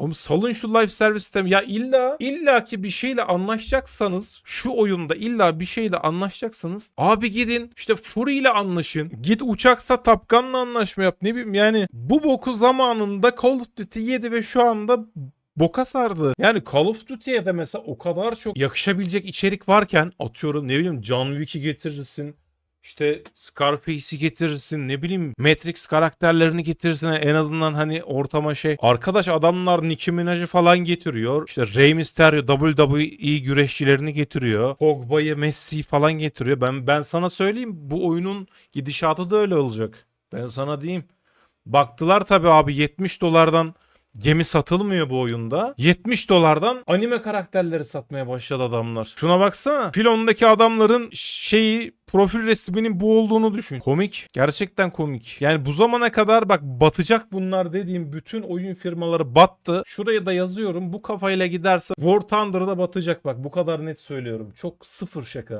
Oğlum salın şu live servis sistemi. Ya illa illa ki bir şeyle anlaşacaksanız şu oyunda illa bir şeyle anlaşacaksanız abi gidin işte Fury ile anlaşın. Git uçaksa Tapkan'la anlaşma yap. Ne bileyim yani bu boku zamanında Call of Duty 7 ve şu anda boka sardı. Yani Call of Duty'ye de mesela o kadar çok yakışabilecek içerik varken atıyorum ne bileyim John Wick'i getirirsin. İşte Scarface'i getirirsin ne bileyim Matrix karakterlerini getirirsin en azından hani ortama şey. Arkadaş adamlar Nicki Minaj'ı falan getiriyor. İşte Rey Mysterio WWE güreşçilerini getiriyor. Pogba'yı Messi'yi falan getiriyor. Ben ben sana söyleyeyim bu oyunun gidişatı da öyle olacak. Ben sana diyeyim. Baktılar tabii abi 70 dolardan gemi satılmıyor bu oyunda. 70 dolardan anime karakterleri satmaya başladı adamlar. Şuna baksana. Filondaki adamların şeyi profil resminin bu olduğunu düşün. Komik. Gerçekten komik. Yani bu zamana kadar bak batacak bunlar dediğim bütün oyun firmaları battı. Şuraya da yazıyorum. Bu kafayla giderse War Thunder'da batacak bak. Bu kadar net söylüyorum. Çok sıfır şaka.